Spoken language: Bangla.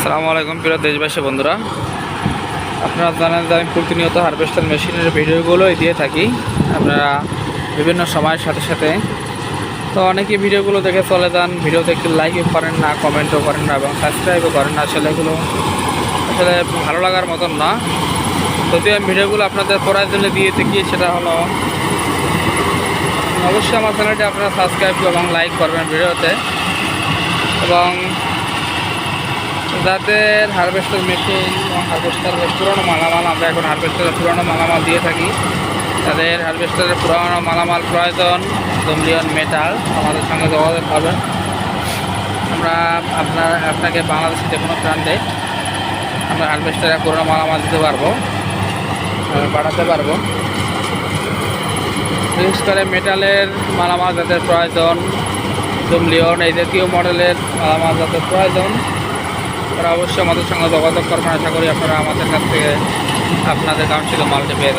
আসসালামু আলাইকুম প্রিয় দেশবাসী বন্ধুরা। আপনারা জানেন যে আমি প্রতিনিয়ত হারভেস্টার মেশিনের ভিডিওগুলোই দিয়ে থাকি। আপনারা বিভিন্ন সময়ের সাথে সাথে তো অনেকেই ভিডিওগুলো দেখে চলে যান। ভিডিও দেখতে লাইকও করেন না কমেন্টও করেন না এবং সাবস্ক্রাইবও করেন না। আসলে এগুলো আসলে ভালো লাগার মতন না। যদিও আমি ভিডিওগুলো আপনাদের পড়ার জন্য দিয়ে থাকি, সেটা হলো অবশ্যই আমার চ্যানেলটি আপনারা সাবস্ক্রাইব এবং লাইক করবেন ভিডিওতে। এবং যাদের হারভেস্টার মেশিন এবং হারভেস্টারের পুরনো মালামাল, আমরা এখন হারভেস্টারের পুরনো মালামাল দিয়ে থাকি। তাদের হারভেস্টারের পুরনো মালামাল প্রয়োজন দমলিয়ন মেটাল আমাদের সঙ্গে যোগাযোগ করবেন। আমরা আপনার, আপনাকে বাংলাদেশে যে কোনো প্রান্তে আমরা হারভেস্টারে পুরনো মালামাল দিতে পারব পাঠাতে পারব। বিশেষ করে মেটালের মালামাল যাদের প্রয়োজন ডুমলিয়ন এই জাতীয় মডেলের মালামাল যাদের প্রয়োজন তারা অবশ্যই আমাদের সঙ্গে যোগাযোগ করবেন। আশা করি আপনারা আমাদের কাছ থেকে আপনাদের কাউন্সিলের মালটি পেয়ে যাবেন।